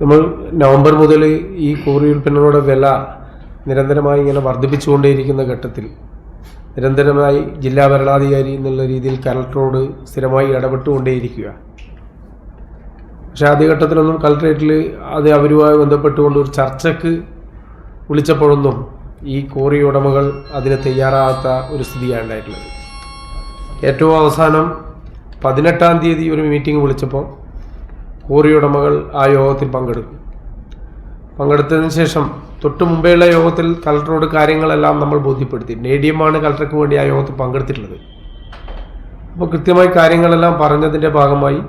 നമ്മൾ നവംബർ മുതൽ ഈ കോറി ഉൽപ്പന്നങ്ങളുടെ വില നിരന്തരമായി ഇങ്ങനെ വർദ്ധിപ്പിച്ചുകൊണ്ടേയിരിക്കുന്ന ഘട്ടത്തിൽ നിരന്തരമായി ജില്ലാ ഭരണാധികാരി എന്നുള്ള രീതിയിൽ കലക്ടറോട് സ്ഥിരമായി ഇടപെട്ടുകൊണ്ടേയിരിക്കുക. പക്ഷേ ആദ്യഘട്ടത്തിലൊന്നും കലക്ടറേറ്റിൽ അത് അവരുമായി ബന്ധപ്പെട്ടുകൊണ്ട് ഒരു ചർച്ചയ്ക്ക് വിളിച്ചപ്പോഴൊന്നും ഈ കോറി ഉടമകൾ അതിന് തയ്യാറാകാത്ത ഒരു സ്ഥിതിയാണ് ഉണ്ടായിട്ടുള്ളത്. ഏറ്റവും അവസാനം പതിനെട്ടാം തീയതി ഒരു മീറ്റിംഗ് വിളിച്ചപ്പോൾ കോറി മകൾ ആ യോഗത്തിൽ പങ്കെടുക്കും. പങ്കെടുത്തതിന് ശേഷം തൊട്ട് മുമ്പേയുള്ള യോഗത്തിൽ കളക്ടറോട് കാര്യങ്ങളെല്ലാം നമ്മൾ ബോധ്യപ്പെടുത്തി. കലക്ടർക്ക് കളക്ടർക്ക് വേണ്ടി ആ യോഗത്തിൽ പങ്കെടുത്തിട്ടുള്ളത്. അപ്പോൾ കൃത്യമായി കാര്യങ്ങളെല്ലാം പറഞ്ഞതിന്റെ ഭാഗമായി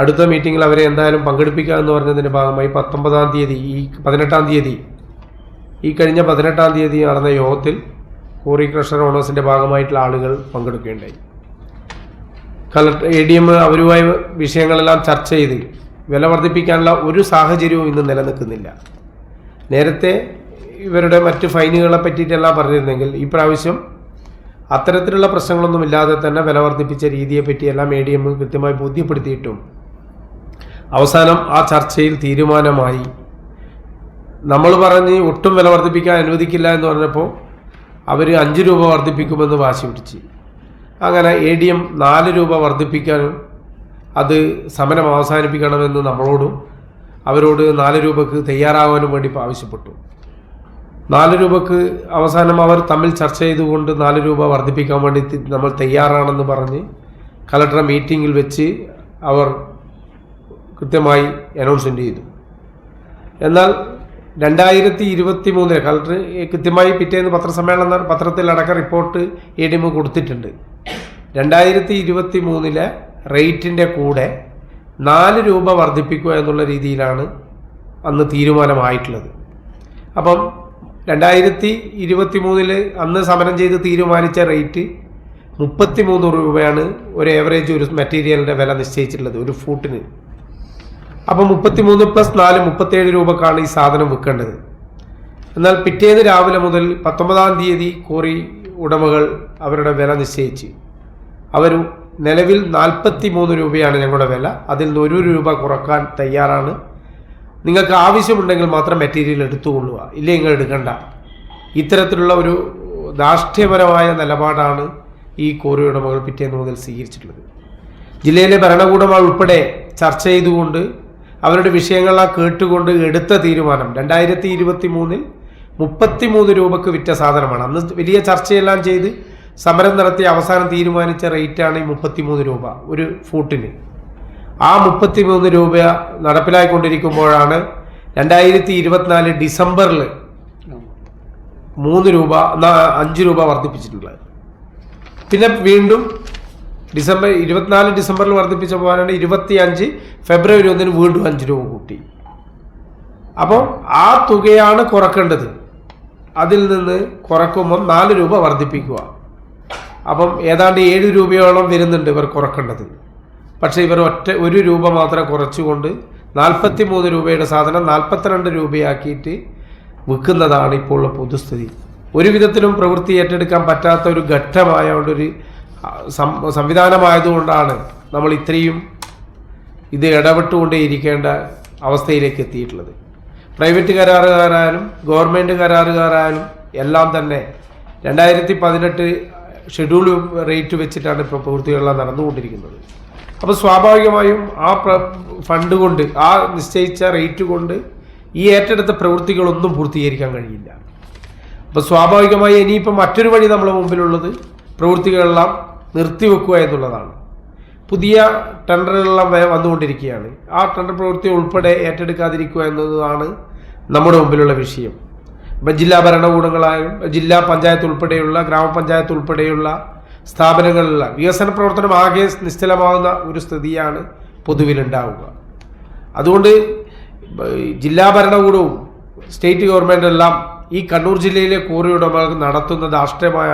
അടുത്ത മീറ്റിങ്ങിൽ അവരെ എന്തായാലും പങ്കെടുപ്പിക്കുക എന്ന് പറഞ്ഞതിന്റെ ഭാഗമായി പത്തൊമ്പതാം തീയതി ഈ പതിനെട്ടാം തീയതി ഈ കഴിഞ്ഞ പതിനെട്ടാം തീയതി നടന്ന യോഗത്തിൽ കോറി ക്രഷർ ഓണേഴ്സിന്റെ ഭാഗമായിട്ടുള്ള ആളുകൾ പങ്കെടുക്കുകയുണ്ടായി. കളക്ടർ എ ഡി എം അവരുമായി വിഷയങ്ങളെല്ലാം ചർച്ച ചെയ്ത് വില വർദ്ധിപ്പിക്കാനുള്ള ഒരു സാഹചര്യവും ഇന്ന് നിലനിൽക്കുന്നില്ല. നേരത്തെ ഇവരുടെ മറ്റ് ഫൈനുകളെ പറ്റിയിട്ടെല്ലാം പറഞ്ഞിരുന്നെങ്കിൽ ഈ പ്രാവശ്യം അത്തരത്തിലുള്ള പ്രശ്നങ്ങളൊന്നും ഇല്ലാതെ തന്നെ വില വർദ്ധിപ്പിച്ച രീതിയെ പറ്റിയെല്ലാം എ ഡി എം കൃത്യമായി ബോധ്യപ്പെടുത്തിയിട്ടും അവസാനം ആ ചർച്ചയിൽ തീരുമാനമായി നമ്മൾ പറഞ്ഞ് ഒട്ടും വില വർദ്ധിപ്പിക്കാൻ അനുവദിക്കില്ല എന്ന് പറഞ്ഞപ്പോൾ അവർ അഞ്ച് രൂപ വർദ്ധിപ്പിക്കുമെന്ന് വാശി പിടിച്ച് അങ്ങനെ എ ഡി എം നാല് രൂപ വർദ്ധിപ്പിക്കാനും അത് സമരം അവസാനിപ്പിക്കണമെന്ന് നമ്മളോടും അവരോട് നാല് രൂപക്ക് തയ്യാറാകാനും വേണ്ടി ആവശ്യപ്പെട്ടു. നാല് രൂപക്ക് അവസാനം അവർ തമ്മിൽ ചർച്ച ചെയ്തുകൊണ്ട് നാല് രൂപ വർദ്ധിപ്പിക്കാൻ വേണ്ടി നമ്മൾ തയ്യാറാണെന്ന് പറഞ്ഞ് കലക്ടറെ മീറ്റിങ്ങിൽ വെച്ച് അവർ കൃത്യമായി അനൗൺസ്മെന്റ് ചെയ്തു. എന്നാൽ രണ്ടായിരത്തി ഇരുപത്തി മൂന്നിൽ കളക്ടർ കൃത്യമായി പിറ്റേന്ന് പത്രസമ്മേളനം പത്രത്തിലടക്കം റിപ്പോർട്ട് എ ഡി എം കൊടുത്തിട്ടുണ്ട്. രണ്ടായിരത്തി ഇരുപത്തി മൂന്നിലെ റേറ്റിന്റെ കൂടെ നാല് രൂപ വർദ്ധിപ്പിക്കുക എന്നുള്ള രീതിയിലാണ് അന്ന് തീരുമാനമായിട്ടുള്ളത്. അപ്പം രണ്ടായിരത്തി ഇരുപത്തി മൂന്നിൽ അന്ന് സമരം ചെയ്ത് തീരുമാനിച്ച റേറ്റ് മുപ്പത്തി മൂന്ന് രൂപയാണ് ഒരു ഏവറേജ് ഒരു മെറ്റീരിയലിന്റെ വില നിശ്ചയിച്ചിട്ടുള്ളത് ഒരു ഫൂട്ടിന് അപ്പോൾ മുപ്പത്തിമൂന്ന് പ്ലസ് നാല് മുപ്പത്തേഴ് രൂപക്കാണ് ഈ സാധനം വിൽക്കേണ്ടത്. എന്നാൽ പിറ്റേന്ന് രാവിലെ മുതൽ പത്തൊമ്പതാം തീയതി കോറി ഉടമകൾ അവരുടെ വില നിശ്ചയിച്ച്. അവർ നിലവിൽ നാൽപ്പത്തി മൂന്ന് രൂപയാണ് ഞങ്ങളുടെ വില. അതിൽ നിന്ന് ഒരു രൂപ കുറയ്ക്കാൻ തയ്യാറാണ്. നിങ്ങൾക്ക് ആവശ്യമുണ്ടെങ്കിൽ മാത്രം മെറ്റീരിയൽ എടുത്തുകൊള്ളുക. ഇല്ലെങ്കിൽ എടുക്കണ്ട. ഇത്തരത്തിലുള്ള ഒരു ധാർഷ്ട്യപരമായ നിലപാടാണ് ഈ കോറി ഉടമകൾ പിറ്റേന്ന് മുതൽ സ്വീകരിച്ചിട്ടുള്ളത്. ജില്ലയിലെ ഭരണകൂടം ഉൾപ്പെടെ ചർച്ച ചെയ്തുകൊണ്ട് അവരുടെ വിഷയങ്ങളെല്ലാം കേട്ടുകൊണ്ട് എടുത്ത തീരുമാനം രണ്ടായിരത്തി ഇരുപത്തി മൂന്നിൽ മുപ്പത്തി മൂന്ന് രൂപക്ക് വിറ്റ സാധനമാണ്. അന്ന് വലിയ ചർച്ചയെല്ലാം ചെയ്ത് സമരം നടത്തി അവസാനം തീരുമാനിച്ച റേറ്റാണ് ഈ മുപ്പത്തിമൂന്ന് രൂപ ഒരു ഫൂട്ടിന്. ആ മുപ്പത്തിമൂന്ന് രൂപ നടപ്പിലായിക്കൊണ്ടിരിക്കുമ്പോഴാണ് രണ്ടായിരത്തി ഇരുപത്തിനാല് ഡിസംബറിൽ മൂന്ന് രൂപ അഞ്ച് രൂപ വർദ്ധിപ്പിച്ചിട്ടുള്ളത്. പിന്നെ വീണ്ടും ഡിസംബർ ഇരുപത്തിനാല് ഡിസംബറിൽ വർദ്ധിപ്പിച്ച പോകാനാണ് ഇരുപത്തി അഞ്ച് ഫെബ്രുവരി ഒന്നിന് വീണ്ടും അഞ്ച് രൂപ കൂട്ടി. അപ്പോൾ ആ തുകയാണ് കുറക്കേണ്ടത്. അതിൽ നിന്ന് കുറക്കുമ്പം നാല് രൂപ വർദ്ധിപ്പിക്കുക. അപ്പം ഏതാണ്ട് ഏഴ് രൂപയോളം വരുന്നുണ്ട് ഇവർ കുറക്കേണ്ടത്. പക്ഷേ ഇവർ ഒറ്റ ഒരു രൂപ മാത്രം കുറച്ചുകൊണ്ട് നാൽപ്പത്തി മൂന്ന് രൂപയുടെ സാധനം നാൽപ്പത്തിരണ്ട് രൂപയാക്കിയിട്ട് വിൽക്കുന്നതാണ് ഇപ്പോൾ ഉള്ള പൊതുസ്ഥിതി. ഒരു വിധത്തിലും പ്രവൃത്തി ഏറ്റെടുക്കാൻ പറ്റാത്ത ഒരു ഘട്ടമായതുകൊണ്ടൊരു ഒരു സംവിധാനമായതുകൊണ്ടാണ് നമ്മൾ ഇത്രയും ഇത് ഇടപെട്ടുകൊണ്ടേയിരിക്കേണ്ട അവസ്ഥയിലേക്ക് എത്തിയിട്ടുള്ളത്. പ്രൈവറ്റ് കരാറുകാരായാലും ഗവൺമെന്റ് കരാറുകാരായാലും എല്ലാം തന്നെ രണ്ടായിരത്തി പതിനെട്ട് ഷെഡ്യൂൾ റേറ്റ് വെച്ചിട്ടാണ് ഇപ്പോൾ പ്രവൃത്തികളെല്ലാം നടന്നുകൊണ്ടിരിക്കുന്നത്. അപ്പോൾ സ്വാഭാവികമായും ആ ഫണ്ട് കൊണ്ട് ആ നിശ്ചയിച്ച റേറ്റ് കൊണ്ട് ഈ ഏറ്റെടുത്ത പ്രവൃത്തികളൊന്നും പൂർത്തീകരിക്കാൻ കഴിയില്ല. അപ്പോൾ സ്വാഭാവികമായി ഇനിയിപ്പോൾ മറ്റൊരു വഴി നമ്മുടെ മുമ്പിലുള്ളത് പ്രവൃത്തികളെല്ലാം നിർത്തിവെക്കുക എന്നുള്ളതാണ്. പുതിയ ടെൻഡറുകളെല്ലാം വന്നുകൊണ്ടിരിക്കുകയാണ്. ആ ടെൻഡർ പ്രവൃത്തി ഉൾപ്പെടെ ഏറ്റെടുക്കാതിരിക്കുക എന്നതാണ് നമ്മുടെ മുമ്പിലുള്ള വിഷയം. ജില്ലാ ഭരണകൂടങ്ങളായും ജില്ലാ പഞ്ചായത്ത് ഉൾപ്പെടെയുള്ള ഗ്രാമപഞ്ചായത്ത് ഉൾപ്പെടെയുള്ള സ്ഥാപനങ്ങളിലുള്ള വികസന പ്രവർത്തനം ആകെ നിശ്ചലമാകുന്ന ഒരു സ്ഥിതിയാണ് പൊതുവിലുണ്ടാവുക. അതുകൊണ്ട് ജില്ലാ ഭരണകൂടവും സ്റ്റേറ്റ് ഗവൺമെന്റെല്ലാം ഈ കണ്ണൂർ ജില്ലയിലെ കോറി ഉടമകൾക്ക് നടത്തുന്ന ധാർഷ്ട്യമായ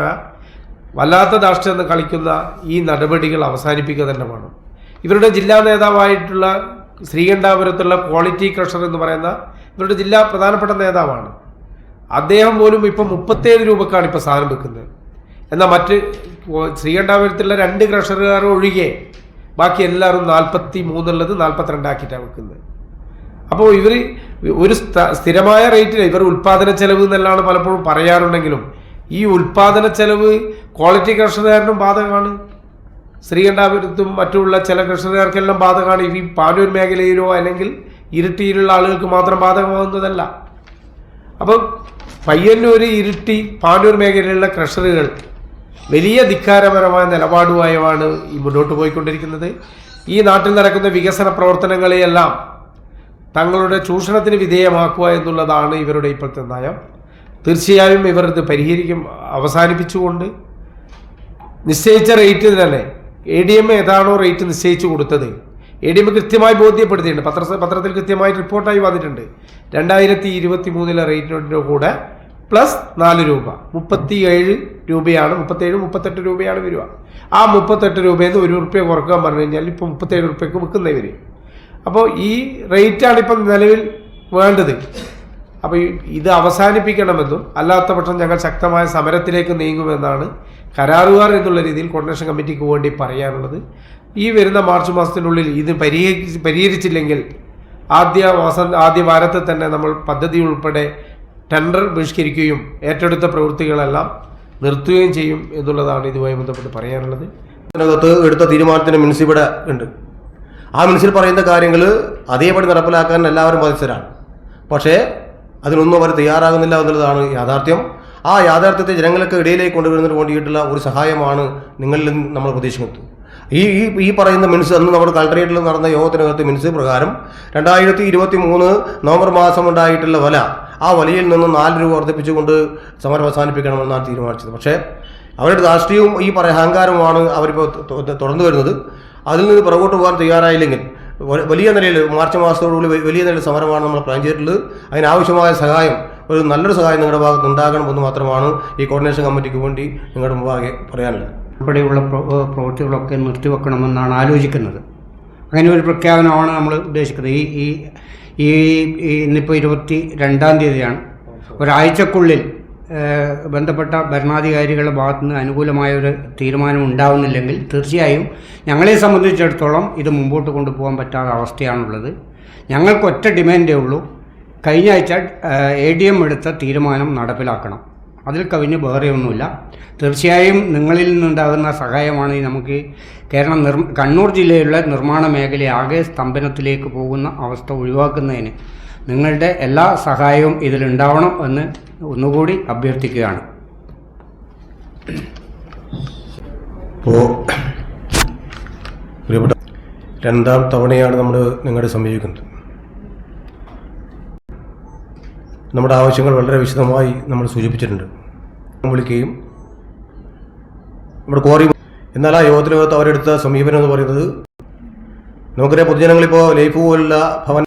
വല്ലാത്ത ധാർഷ്ട്യം കളിക്കുന്ന ഈ നടപടികൾ അവസാനിപ്പിക്കുക തന്നെ വേണം. ഇവരുടെ ജില്ലാ നേതാവായിട്ടുള്ള ശ്രീകണ്ഠാപുരത്തുള്ള ക്വാളിറ്റി ക്രഷർ എന്ന് പറയുന്ന ഇവരുടെ ജില്ലാ പ്രധാനപ്പെട്ട നേതാവാണ്. അദ്ദേഹം പോലും ഇപ്പം മുപ്പത്തേഴ് രൂപക്കാണ് ഇപ്പോൾ സാധനം വെക്കുന്നത്. എന്നാൽ മറ്റ് ശ്രീകണ്ഠാപുരത്തുള്ള രണ്ട് ക്രഷറുകാർ ഒഴികെ ബാക്കി എല്ലാവരും നാൽപ്പത്തി മൂന്നുള്ളത് നാൽപ്പത്തിരണ്ടാക്കിയിട്ടാണ് വെക്കുന്നത്. അപ്പോൾ ഇവർ ഒരു സ്ഥിരമായ റേറ്റിൽ ഇവർ ഉൽപ്പാദന ചെലവ് എന്നെല്ലാം പലപ്പോഴും പറയാറുണ്ടെങ്കിലും ഈ ഉൽപ്പാദന ചെലവ് ക്വാളിറ്റി കർഷകർക്കും ബാധകമാണ്. ശ്രീകണ്ഠാപുരത്തും മറ്റുള്ള ചില കർഷകർക്കെല്ലാം ബാധകമാണ്. ഈ പാനൂർ മേഖലയിലോ അല്ലെങ്കിൽ ഇരുട്ടിയിലുള്ള ആളുകൾക്ക് മാത്രം ബാധകമാകുന്നതല്ല. അപ്പോൾ പയ്യന്നൂർ ഇരുട്ടി പാനൂർ മേഖലയിലുള്ള ക്രഷറുകൾ വലിയ ധിക്കാരപരമായ നിലപാടുമായാണ് ഈ മുന്നോട്ട് പോയിക്കൊണ്ടിരിക്കുന്നത്. ഈ നാട്ടിൽ നടക്കുന്ന വികസന പ്രവർത്തനങ്ങളെയെല്ലാം തങ്ങളുടെ ചൂഷണത്തിന് വിധേയമാക്കുക എന്നുള്ളതാണ് ഇവരുടെ ഇപ്പോഴത്തെ നയം. തീർച്ചയായും ഇവർ ഇത് പരിഹരിക്കും അവസാനിപ്പിച്ചുകൊണ്ട് നിശ്ചയിച്ച റേറ്റ് തന്നെ എ ഡി എം ഏതാണോ റേറ്റ് നിശ്ചയിച്ചു കൊടുത്തത് എ ഡി എം കൃത്യമായി ബോധ്യപ്പെടുത്തിയിട്ടുണ്ട്. പത്ര പത്രത്തിൽ കൃത്യമായി റിപ്പോർട്ടായി വന്നിട്ടുണ്ട്. രണ്ടായിരത്തി ഇരുപത്തി മൂന്നിലെ റേറ്റിനോട് കൂടെ പ്ലസ് നാല് രൂപ. മുപ്പത്തി ഏഴ് രൂപയാണ് മുപ്പത്തേഴ് മുപ്പത്തെട്ട് രൂപയാണ് വരിക. ആ മുപ്പത്തെട്ട് രൂപയിൽ നിന്ന് ഒരു റുപ്യ കുറയ്ക്കാൻ പറഞ്ഞു കഴിഞ്ഞാൽ ഇപ്പോൾ മുപ്പത്തേഴ് റുപ്യക്ക് വിൽക്കുന്നേ വരും. അപ്പോൾ ഈ റേറ്റാണ് ഇപ്പം നിലവിൽ വേണ്ടത്. അപ്പോൾ ഇത് അവസാനിപ്പിക്കണമെന്നും അല്ലാത്ത പക്ഷം ഞങ്ങൾ ശക്തമായ സമരത്തിലേക്ക് നീങ്ങുമെന്നാണ് കരാറുകാർ എന്നുള്ള രീതിയിൽ കോർഡിനേഷൻ കമ്മിറ്റിക്ക് വേണ്ടി പറയാനുള്ളത്. ഈ വരുന്ന മാർച്ച് മാസത്തിനുള്ളിൽ ഇത് പരിഹരിച്ച് പരിഹരിച്ചില്ലെങ്കിൽ ആദ്യ മാസം ആദ്യ വാരത്തിൽ തന്നെ നമ്മൾ പദ്ധതി ഉൾപ്പെടെ ടെൻഡർ ബഹിഷ്കരിക്കുകയും ഏറ്റെടുത്ത പ്രവൃത്തികളെല്ലാം നിർത്തുകയും ചെയ്യും എന്നുള്ളതാണ് ഇതുമായി ബന്ധപ്പെട്ട് പറയാനുള്ളത്. അതിനകത്ത് എടുത്ത തീരുമാനത്തിന് മിനിസ് ഇവിടെ ഉണ്ട്. ആ മിനിസിൽ പറയുന്ന കാര്യങ്ങൾ അതേപടി നടപ്പിലാക്കാൻ എല്ലാവരും ബാധ്യസ്ഥരാണ്. പക്ഷേ അതിനൊന്നും അവർ തയ്യാറാകുന്നില്ല എന്നുള്ളതാണ് യാഥാർത്ഥ്യം. ആ യാഥാർത്ഥ്യത്തെ ജനങ്ങൾക്ക് ഇടയിലേക്ക് കൊണ്ടുവരുന്നതിന് വേണ്ടിയിട്ടുള്ള ഒരു സഹായമാണ് നിങ്ങളിൽ നിന്ന് നമ്മൾ പ്രതീക്ഷിക്കുന്നത്. ഈ ഈ ഈ പറയുന്ന മിനിസ് അന്ന് നമ്മുടെ കളക്ടറേറ്റിൽ നടന്ന യോഗത്തിനകത്ത് മിനിസ് പ്രകാരം രണ്ടായിരത്തി ഇരുപത്തി മൂന്ന് നവംബർ മാസം ഉണ്ടായിട്ടുള്ള വില ആ വലയിൽ നിന്ന് നാല് രൂപ വർദ്ധിപ്പിച്ചുകൊണ്ട് സമരം അവസാനിപ്പിക്കണമെന്നാണ് തീരുമാനിച്ചത്. പക്ഷേ അവരുടെ രാഷ്ട്രീയവും ഈ പറയ അഹങ്കാരവുമാണ് അവരിപ്പോൾ തുടർന്നു വരുന്നത്. അതിൽ നിന്ന് പുറകോട്ട് പോകാൻ തയ്യാറായില്ലെങ്കിൽ വലിയ നിലയിൽ മാർച്ച് മാസത്തോടുകൂടി വലിയ നിലയിൽ സമരമാണ് നമ്മൾ പ്ലാൻ ചെയ്തിട്ടുള്ളത്. അതിനാവശ്യമായ സഹായം ഒരു നല്ലൊരു സഹായം നിങ്ങളുടെ ഭാഗത്ത് ഉണ്ടാകണമെന്ന് മാത്രമാണ് ഈ കോർഡിനേഷൻ കമ്മിറ്റിക്ക് വേണ്ടി നിങ്ങളുടെ മുമ്പാകെ പറയാനുള്ളത്. ഉൾപ്പെടെയുള്ള പ്രവൃത്തികളൊക്കെ നിർത്തിവെക്കണമെന്നാണ് ആലോചിക്കുന്നത്. അങ്ങനെ ഒരു പ്രഖ്യാപനമാണ് നമ്മൾ ഉദ്ദേശിക്കുന്നത്. ഈ ഈ ഈ ഇന്നിപ്പോൾ ഇരുപത്തി രണ്ടാം തീയതിയാണ്. ഒരാഴ്ചക്കുള്ളിൽ ബന്ധപ്പെട്ട ഭരണാധികാരികളുടെ ഭാഗത്തു നിന്ന് അനുകൂലമായ ഒരു തീരുമാനം ഉണ്ടാവുന്നില്ലെങ്കിൽ തീർച്ചയായും ഞങ്ങളെ സംബന്ധിച്ചിടത്തോളം ഇത് മുമ്പോട്ട് കൊണ്ടുപോകാൻ പറ്റാത്ത അവസ്ഥയാണുള്ളത്. ഞങ്ങൾക്ക് ഒറ്റ ഡിമാൻഡേ ഉള്ളൂ. കഴിഞ്ഞ ആഴ്ച എ ഡി എം എടുത്ത തീരുമാനം നടപ്പിലാക്കണം. അതിൽ കവിഞ്ഞ് വേറെ ഒന്നുമില്ല തീർച്ചയായും നിങ്ങളിൽ നിന്നുണ്ടാകുന്ന സഹായമാണ് നമുക്ക് കേരളം നിർ കണ്ണൂർ ജില്ലയിലുള്ള നിർമ്മാണ മേഖല ആകെ സ്തംഭനത്തിലേക്ക് പോകുന്ന അവസ്ഥ ഒഴിവാക്കുന്നതിന് നിങ്ങളുടെ എല്ലാ സഹായവും ഇതിലുണ്ടാവണം എന്ന് ഒന്നുകൂടി അഭ്യർത്ഥിക്കുകയാണ്. ഇപ്പോൾ പ്രിയപ്പെട്ട രണ്ടാം തവണയാണ് നമ്മൾ നിങ്ങളെ സമീപിക്കുന്നത് നമ്മുടെ ആവശ്യങ്ങൾ വളരെ വിശദമായി നമ്മൾ സൂചിപ്പിച്ചിട്ടുണ്ട്. വിളിക്കുകയും നമ്മുടെ കോറി എന്നാൽ ആ യോഗത്തിനകത്ത് അവരെടുത്ത സമീപനം എന്ന് പറയുന്നത് നമുക്കറിയാം പൊതുജനങ്ങളിപ്പോൾ ലൈഫ് പോലുള്ള ഭവന